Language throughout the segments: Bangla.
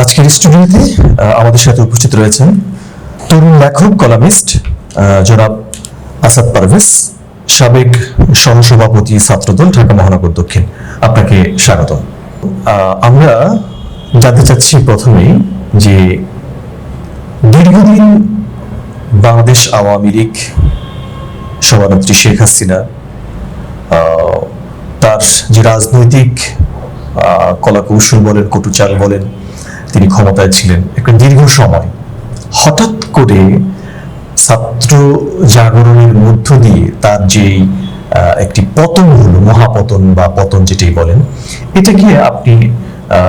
আজকের স্টুডিওতে আমাদের সাথে উপস্থিত রয়েছেন তরুণ লেখক, কলামিস্ট জনাব আসাদ পারভেজ, সাবেক সহসভাপতি ছাত্রদল, ঢাকা মহানগর দক্ষিণ। আপনাকে স্বাগত আমরা জানতে চাচ্ছি প্রথমেই যে দীর্ঘদিন বাংলাদেশ আওয়ামী লীগ সভানেত্রী শেখ হাসিনা তার যে রাজনৈতিক কলাকৌশল বলেন কটুচাল বলেন তিনি ক্ষমতায় ছিলেন একটা দীর্ঘ সময়। হঠাৎ করে ছাত্র জাগরণের মধ্য দিয়ে তার যেই একটি পতন হলো, মহাপতন বা পতন যেটাই বলেন এটা এটাকে আপনি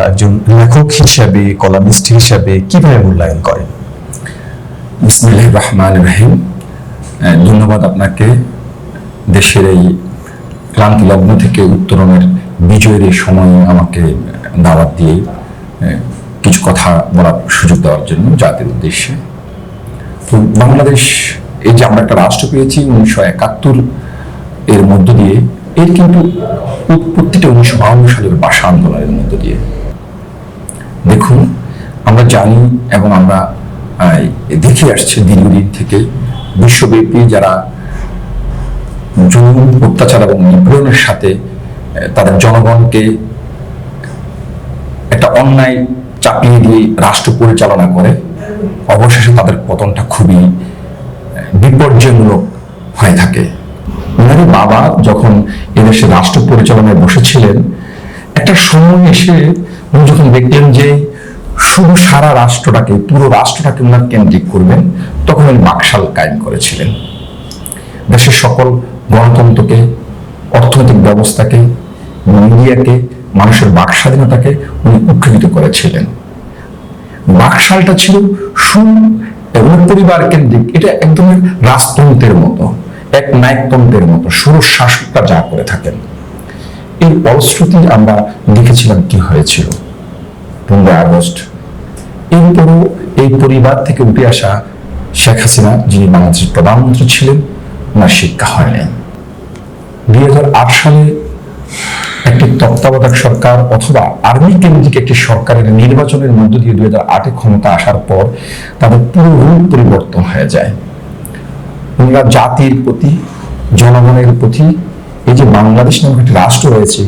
একজন লেখক হিসাবে, কলামিস্ট হিসাবে কীভাবে মূল্যায়ন করেন? রহমান রহিম। ধন্যবাদ আপনাকে দেশের এই ক্লান্তি লগ্ন থেকে উত্তরণের বিজয়ের এই সময়ে আমাকে দাওয়াত দিয়ে কিছু কথা বলার সুযোগ দেওয়ার জন্য জাতির উদ্দেশ্যে। তো বাংলাদেশ, এই যে আমরা একটা রাষ্ট্র পেয়েছি উনিশশো একাত্তর, এর মধ্য দিয়ে, এর কিন্তু উৎপত্তিটা উনিশশো বাউন্ন সালের ভাষা আন্দোলনের মধ্য দিয়ে। দেখুন, আমরা জানি এবং আমরা দেখে আসছি দীর্ঘদিন থেকে বিশ্বব্যাপী যারা জুলুম অত্যাচার এবং নিপীড়নের সাথে তাদের জনগণকে একটা অন্যায় চাপিয়ে দিয়ে রাষ্ট্র পরিচালনা করে, অবশেষে তাদের পতনটা খুবই বিপর্যয়মূলক হয়ে থাকে। ওনারই বাবা যখন এদেশে রাষ্ট্র পরিচালনায় বসেছিলেন, একটা সময় এসে উনি যখন দেখলেন যে শুধু সারা রাষ্ট্রটাকে, পুরো রাষ্ট্রটাকে উনার কেন্দ্রিক করবেন, তখন উনি বাকশাল কায়েম করেছিলেন। দেশের সকল গণতন্ত্রকে, অর্থনৈতিক ব্যবস্থাকে, মিডিয়াকে মানুষের বাক স্বাধীনতাকে উনি উৎসাহিত করেছিলেন। বাকশালটা ছিল সু এবং পরিবার কেন্দ্রিক। এটা একদম রাজতন্ত্রের মতো, এক নায়কতন্ত্রের মতো। সুর শাসকটা যা করে থাকেন। এই ফলশ্রুতি আমরা দেখেছিলাম কি হয়েছিল। পনেরোই আগস্ট, এরপরও এই পরিবার থেকে উঠে আসা শেখ হাসিনা, যিনি বাংলাদেশের প্রধানমন্ত্রী ছিলেন, ওনার শিক্ষা হয়নি। দুই সালে একটি তত্ত্বাবধায়ক সরকার অথবা আর্মি কেন্দ্রিক একটি সরকারের নির্বাচনের মধ্য দিয়ে দুই হাজার আটে ক্ষমতা আসার পর তাদের পুরো রূপ পরিবর্তন হয়ে যায়। ওনারা জাতির প্রতি, জনগণের প্রতি এই যে বাংলাদেশ নামক একটি রাষ্ট্র রয়েছে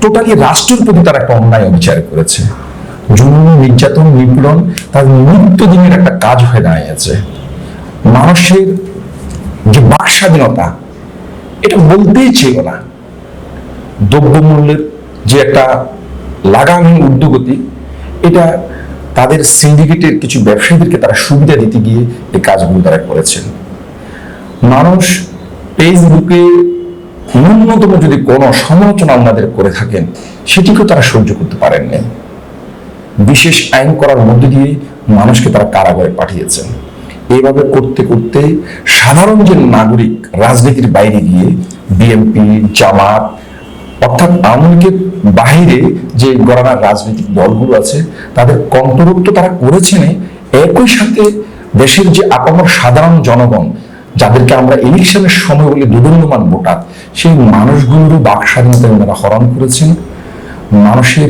টোটালি রাষ্ট্রের প্রতি তারা একটা অন্যায় অবিচার করেছে। জুলুম, নির্যাতন, নিপীড়ন তার নিত্যদিনের একটা কাজ হয়ে দাঁড়িয়েছে। মানুষের যে বাক স্বাধীনতা এটা বলতেই ছিল না। দ্রব্যমূল্যের যে একটা লাগামহীন উদ্যোগতি, এটা তাদের সিন্ডিকেটের কিছু ব্যবসায়ীদেরকে তারা সুবিধা দিতে গিয়ে এই কাজগুলো তারা করেছেন। মানুষ ফেসবুকে ন্যূনতম যদি কোনো সমালোচনা আমাদের করে থাকেন, সেটিকেও তারা সহ্য করতে পারেননি বিশেষ আইন করার মধ্য দিয়ে মানুষকে তারা কারাগারে পাঠিয়েছেন। এইভাবে করতে করতে সাধারণ যে নাগরিক রাজনীতির বাইরে গিয়ে বিএনপি, জামাত অর্থাৎ আওয়ামী লীগের বাহিরে যে গণনার রাজনৈতিক দলগুলো আছে, তাদের কণ্ঠরোধ তো তারা করেছেন একই সাথে দেশের যে আপামর সাধারণ জনগণ, যাদেরকে আমরা ইলেকশনের সময় বলে দুদণ্ডমান ভোটার, সেই মানুষগুলোরও বাক স্বাধীনতা ওনারা হরণ করেছেন। মানুষের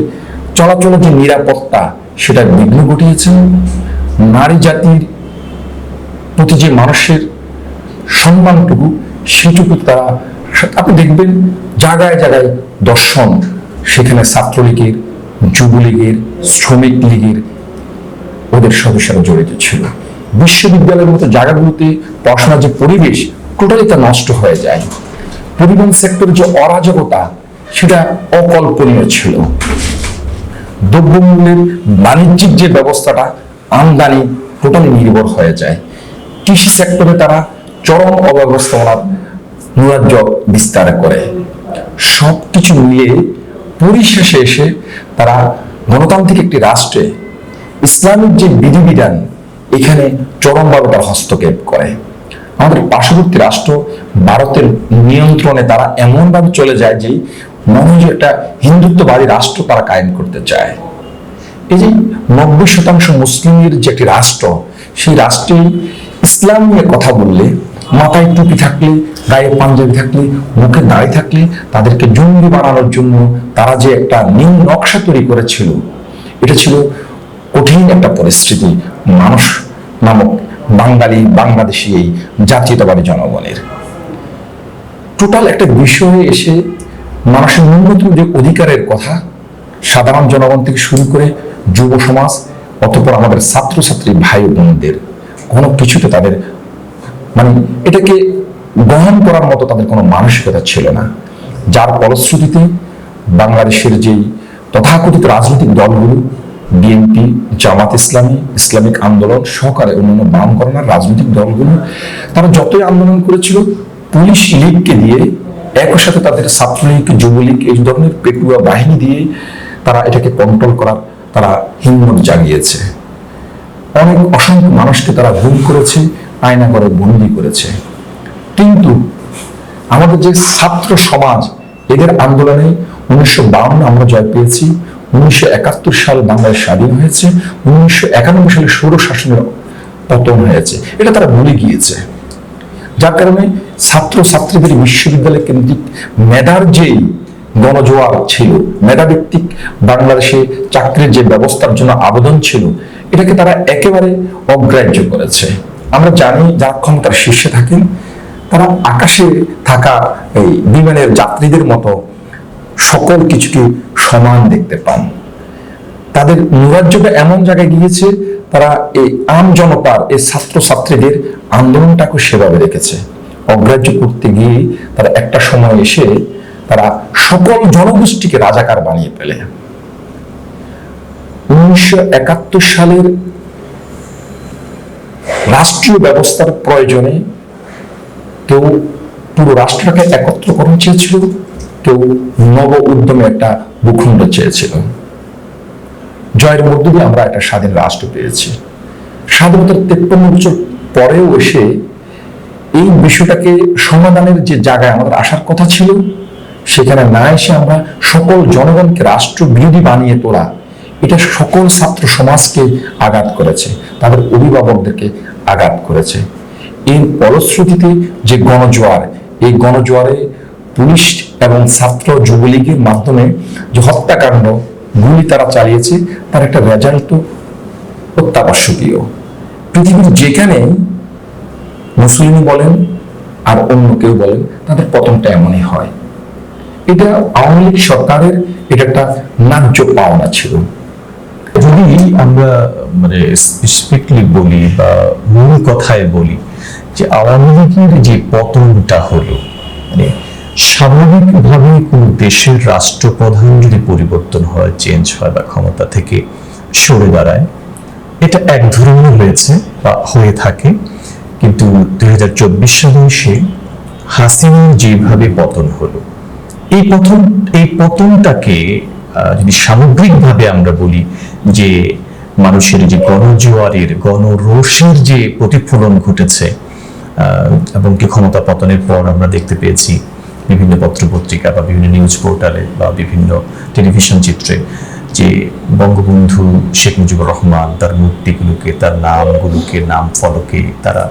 চলাচলের যে নিরাপত্তা, সেটা বিঘ্ন ঘটিয়েছেন। নারী জাতির প্রতি যে মানুষের সম্মানটুকু, সেটুকু তারা আপনি দেখবেন জায়গায় জায়গায় দর্শন, সেখানে ছাত্রলীগের, যুবলীগের, শ্রমিক লীগের ওদের সদস্যরা জড়িত ছিল। বিশ্ববিদ্যালয়ের মতো জায়গাগুলোতে পড়াশোনার যে পরিবেশ টোটালি তা নষ্ট হয়ে যায়। পরিবহন সেক্টরের যে অরাজকতা, সেটা অকল্পনীয় ছিল। দ্রব্যমূল্যের বাণিজ্যিক যে ব্যবস্থাটা, আমদানি টোটালি নির্ভর হয়ে যায়। কৃষি সেক্টরে তারা চরম অব্যবস্থাপনার নৈরাজ্য বিস্তার করে। সব কিছু মিলিয়ে পরিশেষে এসে তারা গণতান্ত্রিক একটি রাষ্ট্রে ইসলামিক যে বিধিবিধান, এখানে চরমভাবে তারা হস্তক্ষেপ করে। আমাদের পার্শ্ববর্তী রাষ্ট্র ভারতের নিয়ন্ত্রণে তারা এমনভাবে চলে যায় যে মনে হয় একটা হিন্দুত্ববাদী রাষ্ট্র তারা কায়েম করতে চায়। এই যে নব্বই শতাংশ মুসলিমের যে একটি রাষ্ট্র, সেই রাষ্ট্রে ইসলাম নিয়ে কথা বললে, মাথায় টুপি থাকলে গায়ে পাঞ্জাবি থাকলে, মুখে দাড়ি থাকলে তাদেরকে জঙ্গি বানানোর জন্য তারা যে একটা নীল নকশা তৈরি করেছিল, এটা ছিল কঠিন একটা পরিস্থিতি মানুষ নামক বাঙালি, বাংলাদেশি এই জাতীয়তাবাদী জনগণের। টোটাল একটা বিষয়ে এসে মানুষের ন্যূনতম যে অধিকারের কথা সাধারণ জনগণ থেকে শুরু করে যুব সমাজ, অতপর আমাদের ছাত্রছাত্রী ভাই বোনদের কোনো কিছুতে তাদের মানে এটাকে গ্রহণ করার মতো তাদের কোনো মানসিকতা ছিল না। যার ফলশ্রুতিতে বাংলাদেশের যেই তথাকথিত রাজনৈতিক দলগুলো, বিএনপি, জামাত ইসলামী, ইসলামিক আন্দোলন সহকারে অন্যান্য বাম করোনার রাজনৈতিক দলগুলো, তারা যতই আন্দোলন করেছিল, পুলিশ লীগকে দিয়ে, একই সাথে তাদের ছাত্রলীগ, যুবলীগ, এই ধরনের পেটুয়া বাহিনী দিয়ে তারা এটাকে কন্ট্রোল করার তারা হিম্মত জাগিয়েছে। অনেক অসংখ্য মানুষকে তারা ভুল করেছে, আয়না করে বন্দি করেছে। কিন্তু আমাদের যে ছাত্র সমাজ, এদের আন্দোলনে উনিশশো বাউন্ন আমরা জয় পেয়েছি, উনিশশো একাত্তর সাল বাংলাদেশ স্বাধীন হয়েছে, উনিশশো একানব্বই সালে সৌর শাসনের পতন হয়েছে। এটা তারা ভুলে গিয়েছে। যার কারণে ছাত্র ছাত্রীদের বিশ্ববিদ্যালয় কেন্দ্রিক মেধার যেই গণজোয়ার ছিল, মেধাভিত্তিক বাংলাদেশে চাকরির যে ব্যবস্থার জন্য আবেদন ছিল, এটাকে তারা একেবারে অগ্রাহ্য করেছে। আমরা জানি যারা ক্ষমতার শীর্ষে থাকেন তারা আকাশে থাকা এই বিমানের যাত্রীদের মতো সকল কিছুকে সমান দেখতে পান। তাদের নৈরাজ্যটা এমন জায়গায় গিয়েছে, তারা এই আম জনতার, এই ছাত্র ছাত্রীদের আন্দোলনটাকে সেভাবে রেখেছে। অগ্রাহ্য করতে গিয়ে তারা একটা সময় এসে তারা সকল জনগোষ্ঠীকে রাজাকার বানিয়ে ফেলে। উনিশশো একাত্তর সালের রাষ্ট্রীয় ব্যবস্থার প্রয়োজনে কেউ পুরো রাষ্ট্রটাকে একত্রকরণ চেয়েছিল, কেউ নব উদ্যমে একটা ভূখণ্ড চেয়েছিল। জয়ের মধ্য দিয়ে আমরা একটা স্বাধীন রাষ্ট্র পেয়েছি। স্বাধীনতার তেপ্পান্ন বছর পরেও এসে এই বিষয়টাকে সমাধানের যে জায়গায় আমাদের আসার কথা ছিল, সেখানে না এসে আমরা সকল জনগণকে রাষ্ট্র বিরোধী বানিয়ে তোলা, এটা সকল ছাত্র সমাজকে আঘাত করেছে, তাদের অভিভাবকদেরকে আঘাত করেছে। এর ফলশ্রুতিতে যে গণজোয়ার, এই গণজোয়ারে পুলিশ এবং ছাত্র যুবলীগের মাধ্যমে যে হত্যাকাণ্ড গুলি তারা চালিয়েছে, তার একটা রেজাল্ট অত্যাবশ্যকীয়। পৃথিবীর যেখানে মুসলিম বলেন আর অন্য কেউ বলেন, তাদের পতনটা এমনই হয়। এটা আওয়ামী লীগ সরকারের এটা একটা ন্যায্য পাওনা ছিল। যদি আমরা মানে স্পেসিফিকলি বলি বা মূল কথায় বলি যে আওয়ামী লীগের যে পতনটা হলো মানে স্বাভাবিকভাবে কোন দেশের রাষ্ট্রপ্রধান যদি পরিবর্তন হয় চেঞ্জ হয় বা ক্ষমতা থেকে সরে দাঁড়ায়, এটা এক ধরনের হয়েছে বা হয়ে থাকে। কিন্তু দুই হাজার চব্বিশ সালে এসে হাসিনার যেভাবে পতন হলো, এই পতন, এই পতনটাকে যদি সামগ্রিকভাবে আমরা বলি যে মানুষের যে গণজোয়ারের, গণরোষের যে প্রতিফলন ঘটেছে এবং কি ক্ষমতা পতনের পর আমরা দেখতে পেয়েছি বিভিন্ন পত্রপত্রিকা বা বিভিন্ন নিউজ পোর্টালে বা বিভিন্ন টেলিভিশন চিত্রে যে বঙ্গবন্ধু শেখ মুজিবুর রহমান তার মূর্তিগুলোকে, তার নামগুলোকে, নাম ফলকে তারা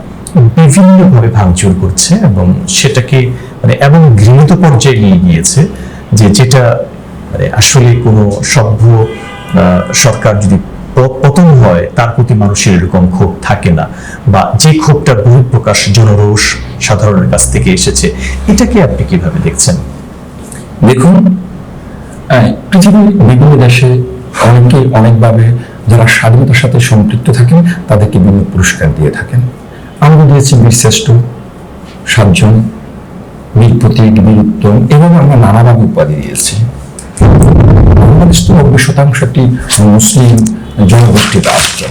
বিভিন্নভাবে ভাঙচুর করছে এবং সেটাকে মানে এমন ঘৃণিত পর্যায়ে নিয়ে গিয়েছে যে যেটা মানে আসলে কোনো সভ্য সরকার যদি পতন হয় তার প্রতি মানুষের এরকম ক্ষোভ থাকে না বা যে ক্ষোভটার বহিঃপ্রকাশ জনরোষ সাধারণের কাছ থেকে এসেছে, এটাকে আপনি কীভাবে দেখছেন? দেখুন পৃথিবীর বিভিন্ন দেশে অনেকে অনেকভাবে যারা স্বাধীনতার সাথে সম্পৃক্ত থাকেন, তাদেরকে বিভিন্ন পুরস্কার দিয়ে থাকেন। আমরা দিয়েছি বীরশ্রেষ্ঠ সাতজন বীর প্রতীক বীর উত্তম এবং আমরা নানাভাবে উপাধি দিয়েছি। বাংলাদেশ তো নব্বই শতাংশ একটি মুসলিম জনগোষ্ঠীর রাষ্ট্র।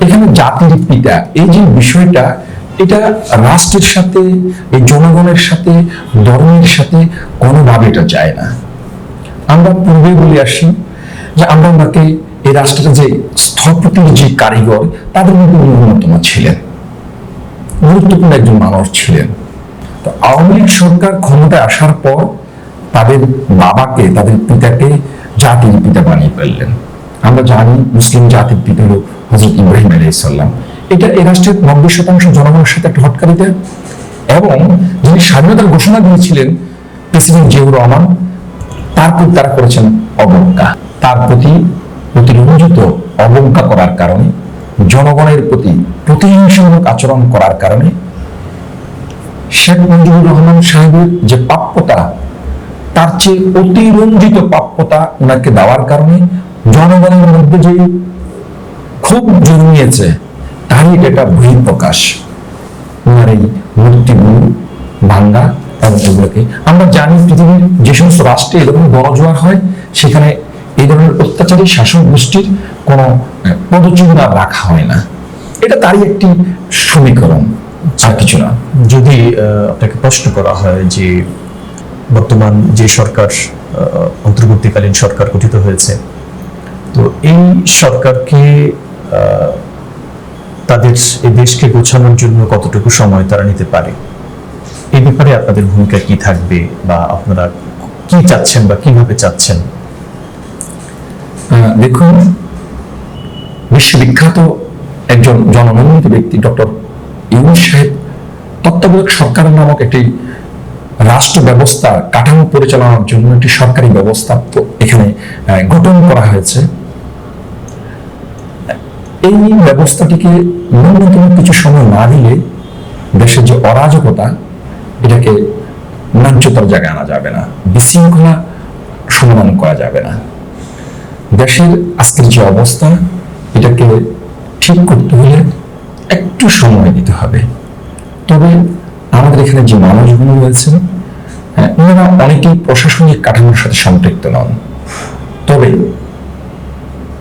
এখানে জাতির পিতা, এই যে বিষয়টা, এটা রাষ্ট্রের সাথে, এই জনগণের সাথে, ধর্মের সাথে কোনোভাবে এটা যায় না। আমরা পূর্বে বলে আসি যে আমরা ওনাকে এই রাষ্ট্রের যে স্থপতির যে কারিগর, তাদের মধ্যে অন্যতম ছিলেন। গুরুত্বপূর্ণ একজন মানুষ ছিলেন। তো আওয়ামী লীগ সরকার ক্ষমতায় আসার পর তাদের বাবাকে, তাদের পিতাকে জাতির পিতা বানিয়ে ফেললেন। আমরা জানি মুসলিম জাতির পিতা হল হজরত ইব্রাহিম আলাইসাল্লাম এটা এই রাষ্ট্রের নব্বই শতাংশ জনগণের সাথে একটা হটকারিতা এবং যিনি স্বাধীনতার ঘোষণা দিয়েছিলেন, প্রেসিডেন্ট জিয়াউর রহমান, তার প্রতি তারা করেছেন অবজ্ঞা। তার প্রতি অতিরঞ্জিত অবজ্ঞা করার কারণে, জনগণের প্রতি প্রতিহিংসামূলক আচরণ করার কারণে শেখ মুজিবুর রহমান সাহেবের যে প্রাপ্যতা, তার চেয়ে অতিরঞ্জিত প্রাপ্যতা ওনাকে দেওয়ার কারণে জনগণের মধ্যে যে খুব জন্মিয়েছে, তারই এটা বহিঃপ্রকাশ। ওনার এই মূর্তিগুলো, ভাঙ্গা এবং আমরা জানি পৃথিবীর যে সমস্ত রাষ্ট্রে এরকম বড় জোয়ার হয়, সেখানে এই ধরনের অত্যাচারী শাসক গোষ্ঠীর কোনো পদচিহ্ন রাখা হয় না। এটা তারই একটি সমীকরণ, আর কিছু না। যদি আপনাকে প্রশ্ন করা হয় যে বর্তমান যে সরকার অন্তর্বর্তীকালীন সরকার গঠিত হয়েছে তো এই সরকারকে তাদের এই দেশকে গোছানোর জন্য কতটুকু সময় তারা নিতে পারে? এই ব্যাপারে আপনাদের ভূমিকা কি থাকবে বা আপনারা কি চাচ্ছেন বা কীভাবে চাচ্ছেন? দেখুন, বিশ্ববিখ্যাত একজন জনমনোনীত ব্যক্তি ডক্টর ইউনুস সাহেব তত্ত্বাবধায়ক সরকার নামক একটি রাষ্ট্র ব্যবস্থা কাঠামো পরিচালনার জন্য একটি সরকারি ব্যবস্থা এখানে গঠন করা হয়েছে। এই ব্যবস্থাটিকে ন্যূনতম কিছু সময় না দিলে দেশের যে অরাজকতা, এটাকে ন্যায্যতার জায়গায় আনা যাবে না, বিশৃঙ্খলা সমাধান করা যাবে না। দেশের আজকের যে অবস্থা, এটাকে ঠিক করতে হলে একটু সময় দিতে হবে। তবে আমাদের এখানে যে মানুষগুলো রয়েছেন হ্যাঁ, ওনারা অনেকেই প্রশাসনিক কাঠামোর সাথে সম্পৃক্ত নন। তবে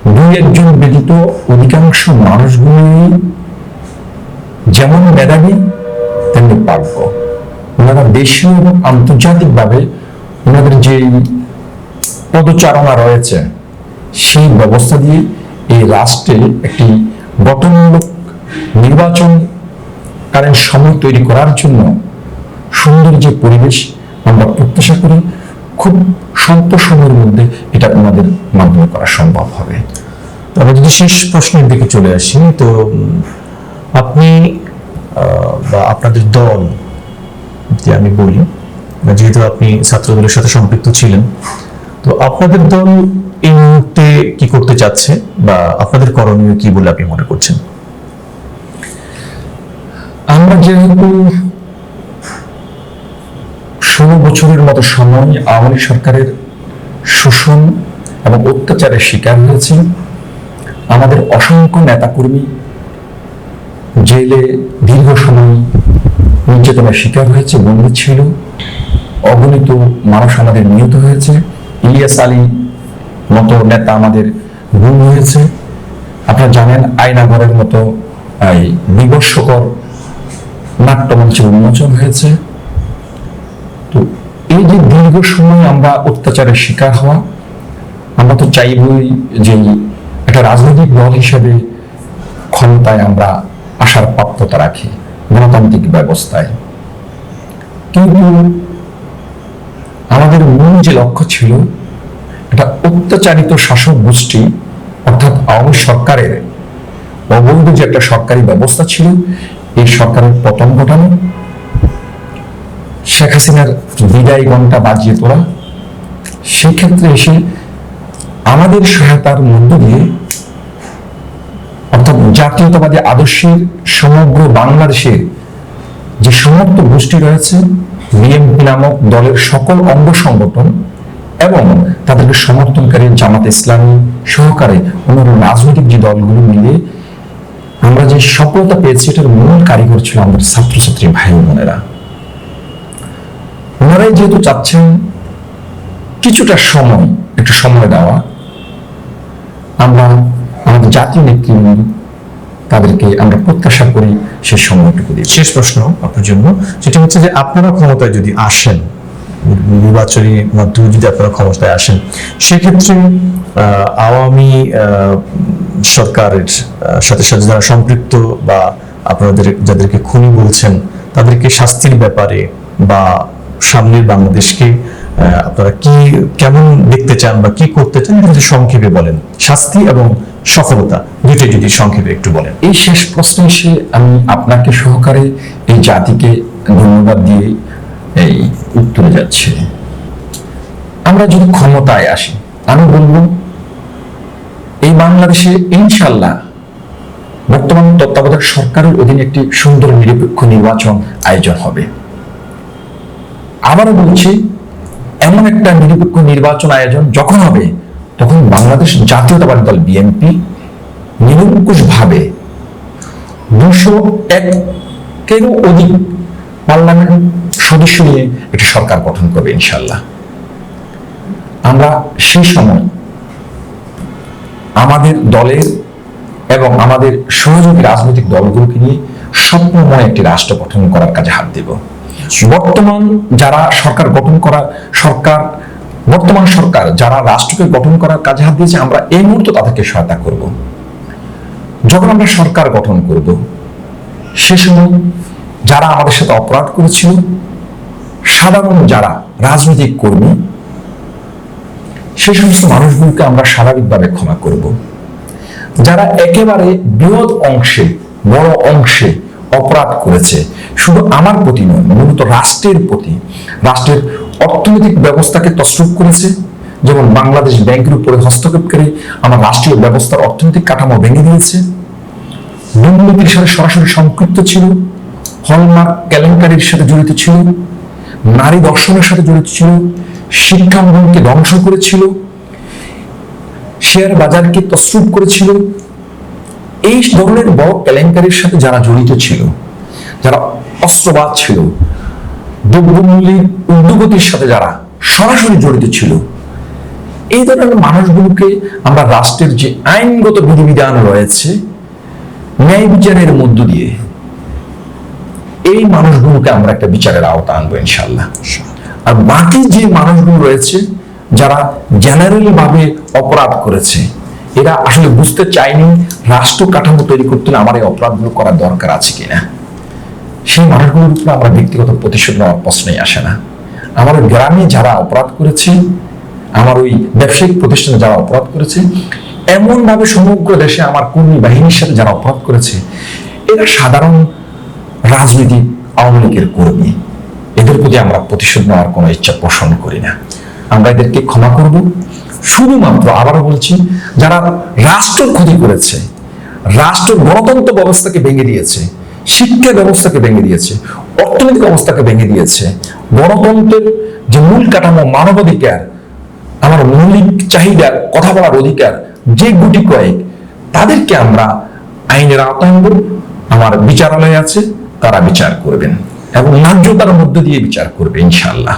দুই একজন ব্যতীত অধিকাংশ মানুষগুলোই যেমন মেধাবী তেমনি পার্ব ওনারা দেশীয় এবং আন্তর্জাতিকভাবে ওনাদের যে পদচারণা রয়েছে সেই ব্যবস্থা দিয়ে এই রাষ্ট্রে একটি গঠনমূলক নির্বাচন কালীন সময় তৈরি করার জন্য সুন্দর যে পরিবেশ আমরা প্রত্যাশা করি, খুব স্বল্প সময়ের মধ্যে এটা ওনাদের মাধ্যমে করা সম্ভব হবে। আমরা যদি শেষ প্রশ্নের দিকে চলে আসি, তো আপনি বা আপনাদের দল যদি আমি বলি যেহেতু আপনি ছাত্রদলের সাথে সম্পৃক্ত ছিলেন, তো আপনাদের দল এই মুহূর্তে কি করতে চাচ্ছে বা আপনাদের করণীয় কি বলে আপনি মনে করছেন? আমরা যেহেতু ষোলো বছরের মতো সময় আওয়ামী সরকারের শোষণ এবং অত্যাচারের শিকার হয়েছে, আমাদের অসংখ্য নেতাকর্মী জেলে দীর্ঘ সময় নির্যাতনের শিকার হয়েছে, বন্দী ছিল, অগণিত মানুষ আমাদের নিহত হয়েছে, ইলিয়াস আলী মতো নেতা আমাদের গুম হয়েছে। আপনারা জানেন আয়নাগরের মতো এই বিবস্বকর নাট্যমঞ্চে উন্মোচন হয়েছে। তো এই যে দীর্ঘ সময় আমরা অত্যাচারের শিকার হওয়া, আমরা তো চাইবই যে একটা রাজনৈতিক দল হিসেবে ক্ষমতায় আমরা আসার প্রাপ্যতা রাখি, গণতান্ত্রিক ব্যবস্থায়। কিন্তু আমাদের মূল যে লক্ষ্য ছিল এটা অত্যাচারিত শাসক গোষ্ঠী, অর্থাৎ আওয়ামী সরকারের অবৈধ যে একটা সরকারি ব্যবস্থা ছিল এই সরকারের পতন ঘটানো। শেখ হাসিনার বিদায় ঘণ্টা বাজিয়ে তোলা। সেক্ষেত্রে এসে আমাদের সহায়তার মধ্য দিয়ে অর্থাৎ জাতীয়তাবাদী আদর্শের সমগ্র বাংলাদেশে যে সমস্ত গোষ্ঠী রয়েছে, বিএনপি নামক দলের সকল অঙ্গ সংগঠন এবং তাদেরকে সমর্থনকারী জামাত ইসলামী সহকারে অন্যান্য রাজনৈতিক যে দলগুলো মিলে আমরা যে সফলতা পেয়েছি, এটার মূল কারিগর ছিল আমাদের ছাত্রছাত্রী ভাই বোনেরা। ওনারাই যেহেতু চাচ্ছেন কিছুটা সময়, একটু সময় দেওয়া, আমরা আমাদের জাতীয় নেতৃবৃন্দ তাদেরকে আমরা প্রত্যাশা করি সে সময়টুকু দিয়ে শেষ প্রশ্ন আপনার জন্য। সেটা হচ্ছে যে আপনারা ক্ষমতায় যদি আসেন নির্বাচনী মাধ্যমে যদি আপনারা ক্ষমতায় আসেন, সেক্ষেত্রে আওয়ামী সরকারের সাথে সাথে যারা সম্পৃক্ত বা আপনাদের, যাদেরকে খুনি বলছেন, তাদেরকে শাস্তির ব্যাপারে বা সামনের বাংলাদেশকে আপনারা কি, কেমন দেখতে চান বা কি করতে চান যদি সংক্ষেপে বলেন। শাস্তি এবং সফলতা দুইটাই যদি সংক্ষেপে একটু বলেন। এই শেষ প্রশ্নে এসে আমি আপনাকে সহকারে এই জাতিকে ধন্যবাদ দিয়ে এই উত্তরে যাচ্ছি। আমরা যদি ক্ষমতায় আসি, আমি বলব, এই বাংলাদেশে ইনশাল্লাহ বর্তমান তত্ত্বাবধায়ক সরকারের অধীনে একটি সুন্দর নিরপেক্ষ নির্বাচন আয়োজন হবে। আবারও বলছি, এমন একটা নিরপেক্ষ নির্বাচন আয়োজন যখন হবে, তখন বাংলাদেশ জাতীয়তাবাদী দল বিএনপি নিরঙ্কুশ ভাবে দুশো একেরও অধিক পার্লামেন্ট সদস্য নিয়ে একটি সরকার গঠন করবে ইনশাল্লাহ আমরা সেই সময় আমাদের দলের এবং আমাদের সহযোগী রাজনৈতিক দলগুলোকে নিয়ে স্বপ্নময় একটি রাষ্ট্র গঠন করার কাজে হাত দেব। বর্তমান যারা সরকার গঠন করা সরকার, বর্তমান সরকার যারা রাষ্ট্রকে গঠন করার কাজে হাত দিয়েছে, আমরা এই মুহূর্তে তাদেরকে সহায়তা করব। যখন আমরা সরকার গঠন করব, সে সময় যারা আমাদের সাথে অপরাধ করেছিল সাধারণ যারা রাজনৈতিক কর্মী, সে সমস্ত মানুষগুলোকে আমরা স্বাভাবিকভাবে ক্ষমা করব। যারা একেবারে বৃহৎ অংশে, বড় অংশে অপরাধ করেছে, শুধু আমার প্রতি নয়, মূলত রাষ্ট্রের প্রতি, রাষ্ট্রের অর্থনৈতিক ব্যবস্থাকে তসরুপ করেছে। যেমন বাংলাদেশ ব্যাংকের উপরে হস্তক্ষেপকারী আমার রাষ্ট্রীয় ব্যবস্থার অর্থনৈতিক কাঠামো ভেঙে দিয়েছে। দুর্নীতির সাথে সরাসরি সম্পৃক্ত ছিল, হলমার্ক কেলেঙ্কারির সাথে জড়িত ছিল। নারী দর্শনের সাথে জড়িত ছিল, শিক্ষাঙ্গনকে ধ্বংস করেছিল, শেয়ার বাজারকে তসরুপ করেছিল। এই ধরনের বড় কেলেঙ্কারির সাথে যারা জড়িত ছিল, যারা অস্ত্রবাদ ছিল, দ্রব্যমূল্যের উদ্যোগতির সাথে যারা সরাসরি জড়িত ছিল, এই ধরনের মানুষগুলোকে আমরা রাষ্ট্রের যে আইনগত বিধিবিধান রয়েছে, ন্যায় বিচারের মধ্য দিয়ে এই মানুষগুলোকে আমরা একটা বিচারের আওতা আনব ইনশাল্লাহ আর বাকি যে মানুষগুলো রয়েছে, যারা জেনারেল ভাবে অপরাধ করেছে, এরা আসলে বুঝতে চায়নি রাষ্ট্র কাঠামো তৈরি করতে আমার এই অপরাধগুলো করার দরকার আছে কিনা। সেই মানুষগুলোর উপরে আমরা ব্যক্তিগত প্রতিশোধ নেওয়ার প্রশ্নই আসে না। আমার গ্রামে যারা অপরাধ করেছে, আমার ওই ব্যবসায়িক প্রতিষ্ঠানে যারা অপরাধ করেছে এমন ভাবে সমগ্র দেশে আমার কর্মী বাহিনীর সাথে যারা অপরাধ করেছে, এরা সাধারণ রাজনীতি আওয়ামী লীগের কর্মী। এদের প্রতি আমরা প্রতিশোধ নেওয়ার কোনো ইচ্ছা পোষণ করি না। আমরা এদেরকে ক্ষমা করব। শুধুমাত্র আবারও বলছি, যারা রাষ্ট্র ক্ষতি করেছে, রাষ্ট্র গণতন্ত্র ব্যবস্থাকে ভেঙে দিয়েছে, শিক্ষা ব্যবস্থাকে ভেঙে দিয়েছে, অর্থনৈতিক অবস্থাকে ভেঙে দিয়েছে, গণতন্ত্রের যে মূল কাঠামো মানবাধিকার আমার মৌলিক চাহিদার, কথা বলার অধিকার, যে গুটি কয়েক, তাদেরকে আমরা আইনের আওতায় আনব। আমার বিচারালয় আছে তারা বিচার করবেন এবং ন্যায্যতার মধ্যে দিয়ে বিচার করবে ইনশাল্লাহ